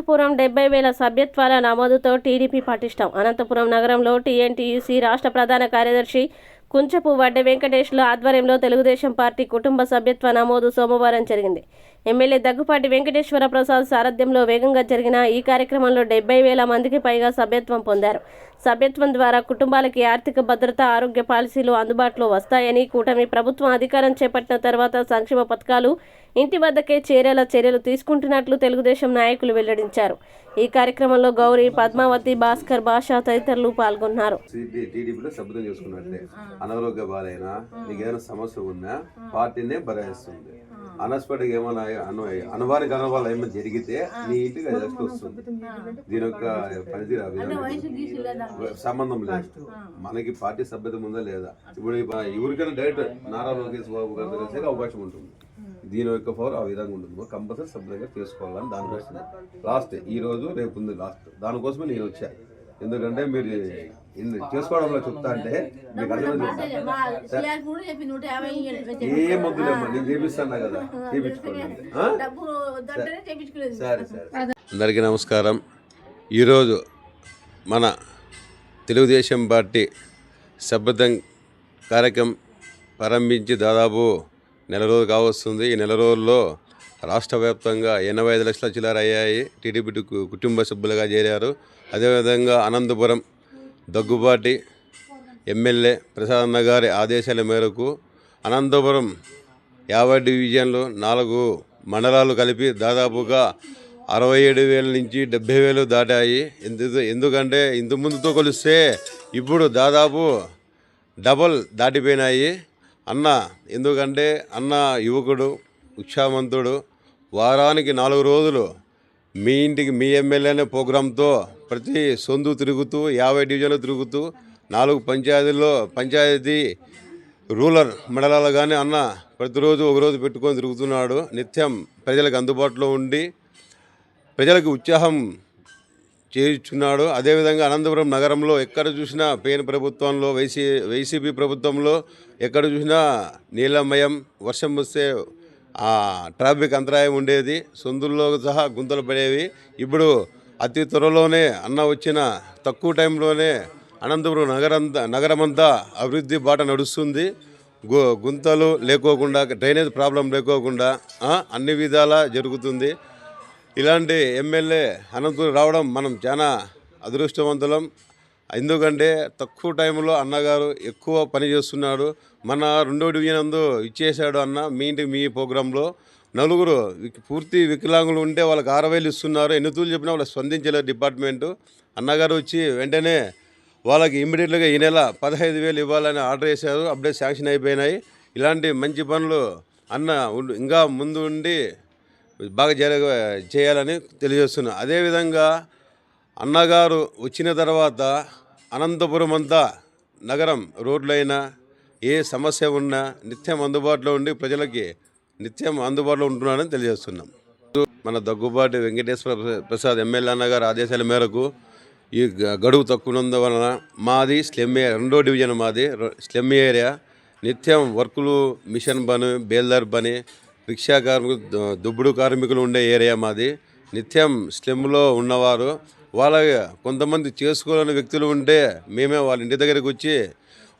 అనంతపురం డెబ్బై వేల సభ్యత్వాల నమోదుతో టీడీపీ పటిష్టం. అనంతపురం నగరంలో టీఎన్టీయూసీ రాష్ట్ర ప్రధాన కార్యదర్శి కుంచపు వడ్డె వెంకటేష్ల ఆధ్వర్యంలో తెలుగుదేశం పార్టీ కుటుంబ సభ్యత్వ నమోదు సోమవారం జరిగింది. ఎమ్మెల్యే దగ్గుపాటి వెంకటేశ్వర ప్రసాద్ సారథ్యంలో వేగంగా జరిగిన ఈ కార్యక్రమంలో డెబ్బై వేల మందికి పైగా సభ్యత్వం పొందారు. సభ్యత్వం ద్వారా కుటుంబాలకి ఆర్థిక భద్రత ఆరోగ్య పాలసీలు అందుబాటులో వస్తాయని కూటమి ప్రభుత్వం అధికారం చేపట్టిన తర్వాత సంక్షేమ పథకాలు ఇంటి వద్దకే చేరేలా చర్యలు తీసుకుంటున్నట్లు తెలుగుదేశం నాయకులు వెల్లడించారు. ఈ కార్యక్రమంలో గౌరీ పద్మావతి భాస్కర్ భాష తదితరులు పాల్గొన్నారు. అనారోగ్య బాలైనా సమస్య ఉన్నా పార్టీనే ఏమైనా అను అనువానికి అనుభవాలు ఏమైనా జరిగితే నీ ఇంటికి వస్తుంది. దీని యొక్క పనితీరు సంబంధం లేదు. మనకి పార్టీ సభ్యత ఉందా లేదా? ఇప్పుడు ఎవరికైనా డైరెక్ట్ నారా లోకేష్ బాబు గారితో కలిసే అవకాశం ఉంటుంది. దీని యొక్క పవర్ ఆ విధంగా ఉంటుంది. కంపల్సరీ సభ్యులుగా చేసుకోవాలని దానికోసం లాస్ట్ ఈ రోజు రేపు ఉంది లాస్ట్ దానికోసమే నేను వచ్చా. ఎందుకంటే మీరు ఇన్ని చేసుకోవడంలో చెప్తా అంటే మీకు ఏ మొద్దులేమ్మా నేను చేపిస్తాను కదా? చేపించుకోండి. సరే సరే. అందరికీ నమస్కారం. ఈరోజు మన తెలుగుదేశం పార్టీ శబ్దం కార్యక్రమం ప్రారంభించి దాదాపు నెల రోజులు కావస్తుంది. ఈ నెల రోజుల్లో రాష్ట్ర వ్యాప్తంగా ఎనభై ఐదు లక్షల చిల్లర అయ్యాయి టీడీపీ కుటుంబ సభ్యులుగా చేరారు. అదేవిధంగా అనంతపురం దగ్గుబాటి ఎమ్మెల్యే ప్రసాదన్న గారి ఆదేశాల మేరకు అనంతపురం యాభై డివిజన్లు నాలుగు మండలాలు కలిపి దాదాపుగా అరవై ఏడు వేల నుంచి డెబ్బై వేలు దాటాయి. ఎందుకు ఎందుకంటే ఇంత ముందుతో కొలిస్తే ఇప్పుడు దాదాపు డబల్ దాటిపోయినాయి. అన్న ఎందుకంటే అన్న యువకుడు ఉత్సాహవంతుడు వారానికి నాలుగు రోజులు మీ ఇంటికి మీ ఎమ్మెల్యేనే ప్రోగ్రాంతో ప్రతి సొందు తిరుగుతూ యాభై డివిజన్లు తిరుగుతూ నాలుగు పంచాయతీల్లో పంచాయతీ రూరల్ మండలాలు కానీ అన్న ప్రతిరోజు ఒకరోజు పెట్టుకొని తిరుగుతున్నాడు. నిత్యం ప్రజలకు అందుబాటులో ఉండి ప్రజలకు ఉత్సాహం చేయించున్నాడు. అదేవిధంగా అనంతపురం నగరంలో ఎక్కడ చూసినా పేన ప్రభుత్వంలో వైసీ వైసీపీ ప్రభుత్వంలో ఎక్కడ చూసినా నీలమయం వర్షం వస్తే ఆ ట్రాఫిక్ అంతరాయం ఉండేది. సొందుల్లో సహా గుంతలు పడేవి. ఇప్పుడు అతి త్వరలోనే అన్న వచ్చిన తక్కువ టైంలోనే అనంతపురం నగరంతా నగరమంతా అభివృద్ధి బాట నడుస్తుంది. గుంతలు లేకోకుండా డ్రైనేజ్ ప్రాబ్లం లేకోకుండా అన్ని విధాలా జరుగుతుంది. ఇలాంటి ఎమ్మెల్యే అనంతపురం రావడం మనం చాలా అదృష్టవంతులం. ఎందుకంటే తక్కువ టైంలో అన్నగారు ఎక్కువ పని చేస్తున్నాడు. మన రెండో డివిజన్ అందు ఇచ్చేసాడు అన్న మీ ఇంటికి మీ ప్రోగ్రాంలో. నలుగురు పూర్తి వికలాంగులు ఉంటే వాళ్ళకి ఆరు వేలు ఇస్తున్నారు. ఎన్ని తూలు చెప్పినా వాళ్ళు స్పందించలేదు డిపార్ట్మెంటు. అన్నగారు వచ్చి వెంటనే వాళ్ళకి ఇమ్మీడియట్గా ఈ నెల పదహైదు వేలు ఇవ్వాలని ఆర్డర్ చేశారు అప్డేట్ శాంక్షన్ అయిపోయినాయి. ఇలాంటి మంచి పనులు అన్న ఇంకా ముందు ఉండి బాగా జర చేయాలని తెలియజేస్తున్నా. అదేవిధంగా అన్నగారు వచ్చిన తర్వాత అనంతపురం అంతా నగరం రోడ్లైనా ఏ సమస్య ఉన్నా నిత్యం అందుబాటులో ఉండి ప్రజలకి నిత్యం అందుబాటులో ఉంటున్నానని తెలియజేస్తున్నాం. మన దగ్గుబాటి వెంకటేశ్వర ప్రసాద్ ఎమ్మెల్యే అన్నగారు ఆదేశాల మేరకు ఈ గ- గడువు తక్కువ వలన మాది స్లెమ్ రెండో డివిజన్ మాది స్లెమ్ ఏరియా. నిత్యం వర్కులు మిషన్ పని బేల్దార్ పని రిక్షా కార్మికులు దుబ్బుడు కార్మికులు ఉండే ఏరియా మాది. నిత్యం స్లిమ్లో ఉన్నవారు వాళ్ళ కొంతమంది చేసుకోలేని వ్యక్తులు ఉంటే మేమే వాళ్ళ ఇంటి దగ్గరికి వచ్చి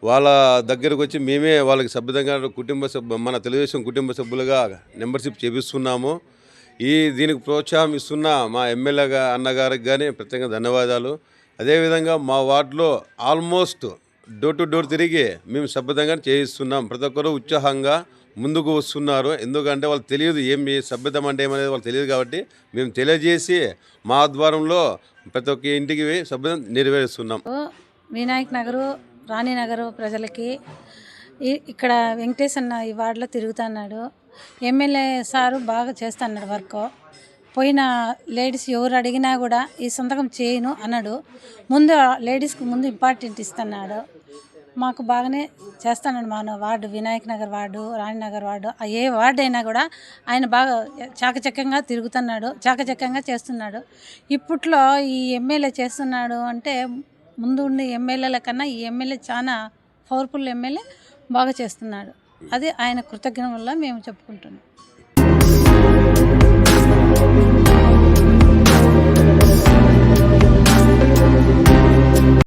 వాళ్ళ దగ్గరకు వచ్చి మేమే వాళ్ళకి సభ్యతంగా కుటుంబ సభ్యు మన తెలుగుదేశం కుటుంబ సభ్యులుగా మెంబర్షిప్ చేపిస్తున్నాము. ఈ దీనికి ప్రోత్సాహం ఇస్తున్న మా ఎమ్మెల్యేగా అన్నగారికి కానీ ప్రత్యేకంగా ధన్యవాదాలు. అదేవిధంగా మా వార్డులో ఆల్మోస్ట్ డోర్ టు డోర్ తిరిగి మేము సభ్యతంగా చేయిస్తున్నాం. ప్రతి ఒక్కరూ ఉత్సాహంగా ముందుకు వస్తున్నారు. ఎందుకంటే వాళ్ళు తెలియదు ఏం సభ్యతం అంటే ఏమనేది వాళ్ళు తెలియదు కాబట్టి మేము తెలియజేసి మా ఆధ్వర్యంలో ప్రతి ఒక్క ఇంటికి సభ్యతం నెరవేరుస్తున్నాం. వినాయక్ నగరు రాణినగరు ప్రజలకి ఇక్కడ వెంకటేష్ అన్న ఈ వార్డులో తిరుగుతున్నాడు. ఎమ్మెల్యే సారు బాగా చేస్తున్నాడు వర్క్. పోయిన లేడీస్ ఎవరు అడిగినా కూడా ఈ సంతకం చేయను అన్నాడు. ముందు లేడీస్కి ముందు ఇంపార్టెంట్ ఇస్తున్నాడు. మాకు బాగానే చేస్తానండి మన ward Vinayak Nagar ward Raninagar ward ఏ వార్డు అయినా కూడా ఆయన బాగా చాకచక్యంగా తిరుగుతున్నాడు చాకచక్యంగా చేస్తున్నాడు. ఇప్పట్లో ఈ ఎమ్మెల్యే చేస్తున్నాడు అంటే ముందు ఉండే ఎమ్మెల్యేల కన్నా ఈ ఎమ్మెల్యే చాలా పవర్ఫుల్ ఎమ్మెల్యే బాగా చేస్తున్నాడు. అది ఆయన కృతజ్ఞత వల్ల మేము చెప్పుకుంటున్నాం.